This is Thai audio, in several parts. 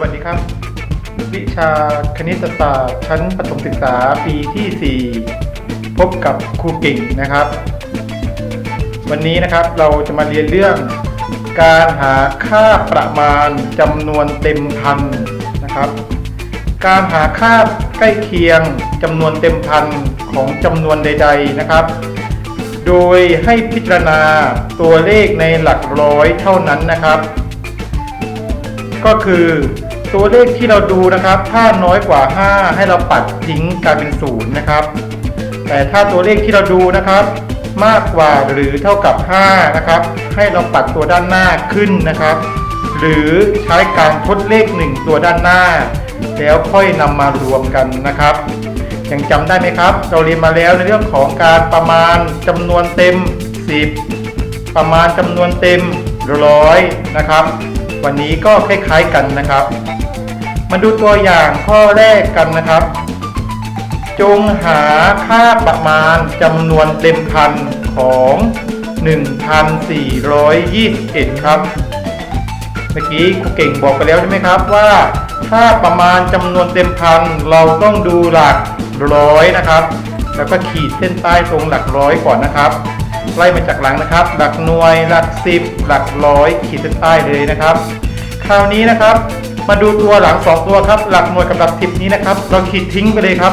สวัสดีครับ วิชาคณิตศาสตร์ชั้นประถมศึกษาปีที่ 4 พบกับครูเก่งนะครับ วันนี้นะครับเราจะมาเรียนเรื่อง การหาค่าประมาณจำนวนเต็มพันนะครับ การหาค่าใกล้เคียงจำนวนเต็มพันของจำนวนใด ๆนะครับ โดยให้พิจารณาตัวเลขในหลักร้อยเท่านั้นนะครับ ก็คือ ตัวเลขที่เราดูนะครับ ถ้าน้อยกว่า 5 ให้เราปัดทิ้งกลายเป็นศูนย์นะครับ แต่ถ้าตัวเลขที่เราดูนะครับ มากกว่าหรือเท่ากับ 5 นะครับ ให้เราปัดตัวด้านหน้าขึ้นนะครับ หรือใช้การทดเลข 1 ตัวด้านหน้า แล้วค่อยนำมารวมกันนะครับยังจำได้ไหมครับ เราเรียนมาแล้วในเรื่องของการประมาณจำนวนเต็ม 10 ประมาณจำนวนเต็มร้อยนะครับ วันนี้ก็คล้ายๆกันนะครับ มาดูตัวอย่างข้อแรกกันนะครับ จงหาค่าประมาณจำนวนเต็มพันของ 1,421 ครับ เมื่อกี้ครูเก่งบอกไปแล้วใช่ไหมครับว่าถ้าประมาณจำนวนเต็มพันเราต้องดูหลักร้อยนะครับ แล้วก็ขีดเส้นใต้ตรงหลักร้อยก่อนนะครับ ไล่มาจากหลังนะครับ หลักหน่วย หลักสิบหลักร้อยขีดเส้นใต้เลยนะครับ คราวนี้นะครับ มาดูตัวหลังสองตัวครับ หลักหน่วยกับหลักสิบนี้นะครับ เราขีดทิ้งไปเลยครับ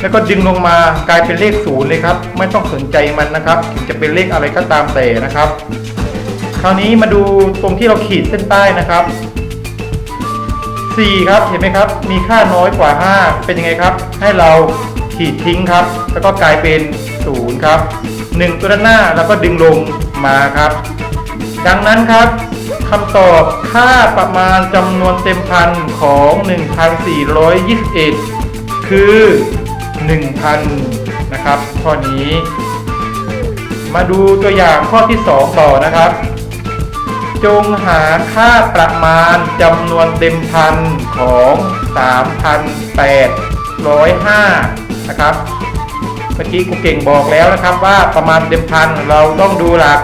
แล้วก็ดึงลงมากลายเป็นเลขศูนย์เลยครับ ไม่ต้องสนใจมันนะครับ ถึงจะเป็นเลขอะไรก็ตามแต่นะครับ คราวนี้มาดูตรงที่เราขีดเส้นใต้นะครับ4ครับเห็นไหมครับ มีค่าน้อยกว่า 5 เป็นยังไงครับ ให้เราขีดทิ้งครับ แล้วก็กลายเป็น 0 ครับ 1 ตัวด้านหน้าแล้วก็ดึงลงมาครับ ดังนั้นครับคำตอบค่าประมาณจำนวนเต็มพันของ 1,421 คือ 1,000 นะครับ ข้อนี้ มาดูตัวอย่างข้อที่ 2 ต่อนะครับ จงหาค่าประมาณจำนวนเต็มพันของ 3,805 นะครับ เมื่อกี้ครูเก่งบอกแล้วนะครับว่าประมาณเต็มพันเราต้องดูหลัก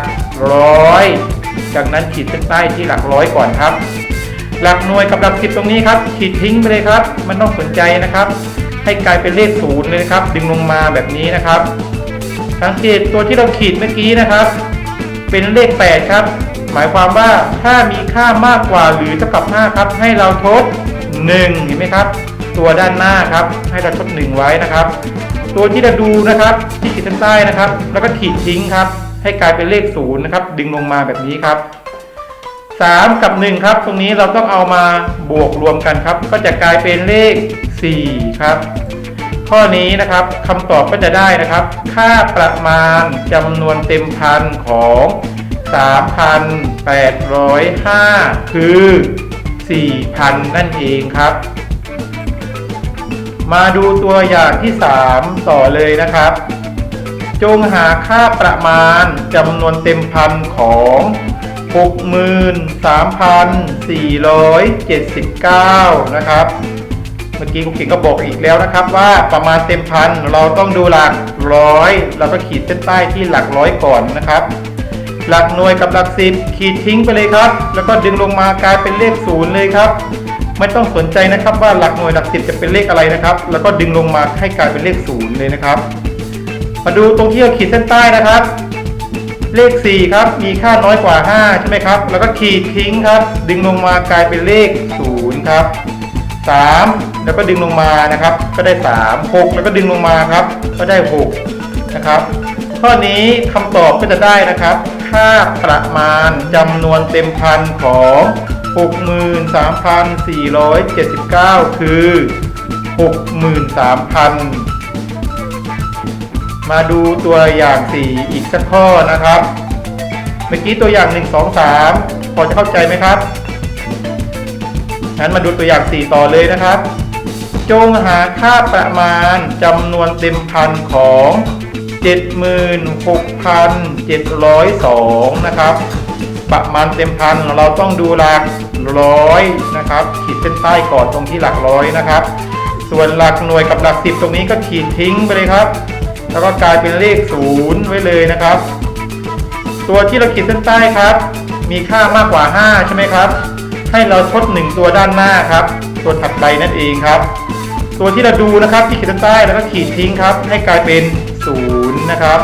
ร้อยจากนั้นขีดเส้นใต้ที่หลักร้อยก่อนครับ หลักหน่วยกับหลักสิบตรงนี้ครับ ขีดทิ้งไปเลยครับ มันต้องสนใจนะครับ ให้กลายเป็นเลขศูนย์เลยนะครับ ดึงลงมาแบบนี้นะครับสังเกตตัวที่เราขีดเมื่อกี้นะครับ เป็นเลข 8 ครับ หมายความว่าถ้ามีค่ามากกว่าหรือเท่ากับ 5 ครับ ให้เราทด 1 เห็นไหมครับ ตัวด้านหน้าครับ ให้เราทด 1 ไว้นะครับ ตัวที่เราดูนะครับที่ขีดเส้นใต้นะครับ แล้วก็ขีดทิ้งครับ ให้กลายเป็นเลข0นะครับ ดึงลงมาแบบนี้ครับ3กับ1ครับ ตรงนี้เราต้องเอามาบวกรวมกันครับ ก็จะกลายเป็นเลข4ครับ ข้อนี้นะครับคำตอบก็จะได้นะครับ ค่าประมาณจำนวนเต็มพันของ3,805 คือ 4,000 นั่นเองครับ มาดูตัวอย่างที่ 3 ต่อเลยนะครับ จงหาค่าประมาณจำนวนเต็มพันของ 63,479 นะครับ เมื่อกี้คุณเก่งก็บอกอีกแล้วนะครับว่าประมาณเต็มพันเราต้องดูหลักร้อยเราก็ขีดเส้นใต้ที่หลักร้อยก่อนนะครับหลักหน่วยกับหลักสิบขีดทิ้งไปเลยครับ แล้วก็ดึงลงมากลายเป็นเลขศูนย์เลยครับ ไม่ต้องสนใจนะครับว่าหลักหน่วยหลักสิบจะเป็นเลขอะไรนะครับ แล้วก็ดึงลงมาให้กลายเป็นเลขศูนย์เลยนะครับ มาดูตรงที่เราขีดเส้นใต้นะครับ เลข 4 ครับ มีค่าน้อยกว่า 5 ใช่ไหมครับ แล้วก็ขีดทิ้งครับ ดึงลงมากลายเป็นเลข0ครับ3 แล้วก็ดึงลงมานะครับ ก็ได้ 3 6 แล้วก็ดึงลงมาครับ ก็ได้ 6 นะครับ ข้อนี้คำตอบก็จะได้นะครับ ค่าประมาณจำนวนเต็มพันของ 63,479 คือ 63,000 มาดูตัวอย่าง 4 อีกสักข้อนะครับ เมื่อกี้ตัวอย่าง 1 2 3 พอจะเข้าใจไหมครับ งั้นมาดูตัวอย่าง 4 ต่อเลยนะครับ จงหาค่าประมาณจำนวนเต็มพันของ 76,702 นะครับ ประมาณเต็มพันเราต้องดูหลักร้อยนะครับ ขีดเส้นใต้ก่อนตรงที่หลักร้อยนะครับ ส่วนหลักหน่วยกับหลักสิบตรงนี้ก็ขีดทิ้งไปเลยครับ แล้วก็กลายเป็นเลขศูนย์ไว้เลยนะครับ ตัวที่เราขีดเส้นใต้ครับ มีค่ามากกว่า 5 ใช่ไหมครับ ให้เราทดหนึ่งตัวด้านหน้าครับ ตัวถัดไปนั่นเองครับ ตัวที่เราดูนะครับที่ขีดเส้นใต้แล้วก็ขีดทิ้งครับ ให้กลายเป็นศูนย์นะครับ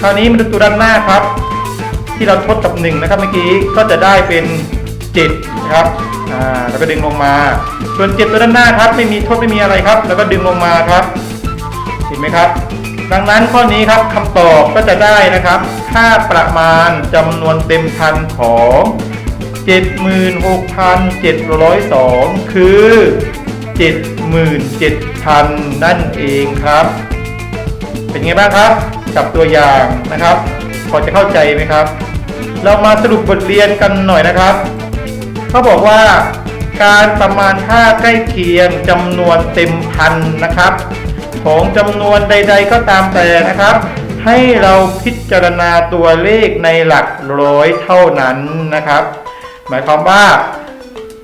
คราวนี้มาดูตัวด้านหน้าครับ ที่เราทดกับหนึ่งนะครับเมื่อกี้ก็จะได้เป็นเจ็ดนะครับอ่าแล้วก็ดึงลงมา ส่วนเจ็ดตัวด้านหน้าครับไม่มีทดไม่มีอะไรครับ แล้วก็ดึงลงมาครับ เห็นไหมครับ ดังนั้นข้อนี้ครับคำตอบก็จะได้นะครับค่าประมาณจำนวนเต็มพันของ 76,702 คือ 77,000 นั่นเองครับ เป็นไงบ้างครับ กับตัวอย่างนะครับ พอจะเข้าใจไหมครับ เรามาสรุปบทเรียนกันหน่อยนะครับ เขาบอกว่าการประมาณค่าใกล้เคียงจำนวนเต็มพันนะครับ ของจำนวนใด ๆ ก็ตามแต่นะครับ ให้เราพิจารณาตัวเลขในหลักร้อยเท่านั้นนะครับ หมายความว่า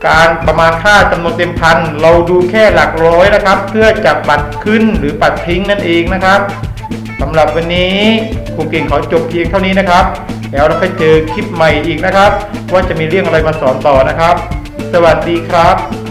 การประมาณค่าจำนวนเต็มพันเราดูแค่หลักร้อยนะครับ เพื่อจะปัดขึ้นหรือปัดทิ้งนั่นเองนะครับ สำหรับวันนี้ครูเก่งขอจบเพียงเท่านี้นะครับ แล้วเราไปเจอคลิปใหม่อีกนะครับ ว่าจะมีเรื่องอะไรมาสอนต่อนะครับ สวัสดีครับ